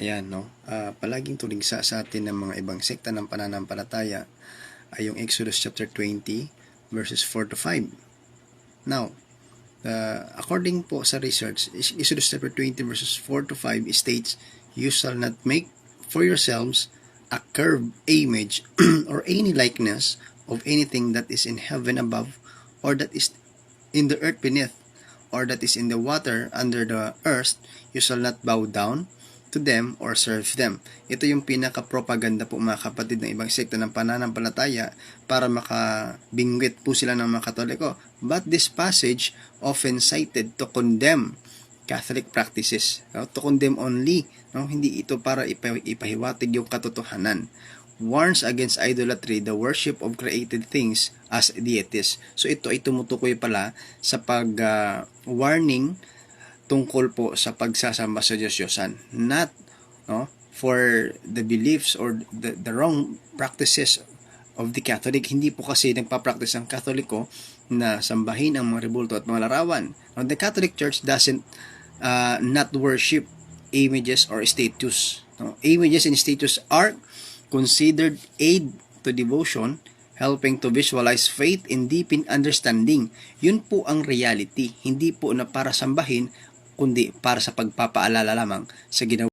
Ayan, no? Ah, palaging tuligsa sa atin ng mga ibang sekta ng pananampalataya ay yung Exodus chapter 20 verses 4 to 5. Now, uh, according po sa research, Exodus chapter 20 verses 4 to 5 states, You shall not make for yourselves a curved image or any likeness of anything that is in heaven above or that is in the earth beneath or that is in the water under the earth, you shall not bow down to them or serve them. Ito yung pinaka-propaganda po mga kapatid ng ibang sekta ng pananampalataya para makabingwit po sila ng mga katoliko. But this passage often cited to condemn Catholic practices. No? To condemn only. No? Hindi ito para ipa- ipahiwatig yung katotohanan. Warns against idolatry, the worship of created things as deities. So ito ay tumutukoy pala sa pag-warning tungkol po sa pagsasamba sa Diyos-Diyosan. Not no, for the beliefs or the, the wrong practices of the Catholic. Hindi po kasi nagpa-practice ang Katoliko na sambahin ang mga rebulto at mga larawan. Now, the Catholic Church doesn't uh, not worship images or statues. No? Images and statues are considered aid to devotion helping to visualize faith and deepen understanding. Yun po ang reality. Hindi po na para sambahin, kundi para sa pagpapaalala lamang sa ginawa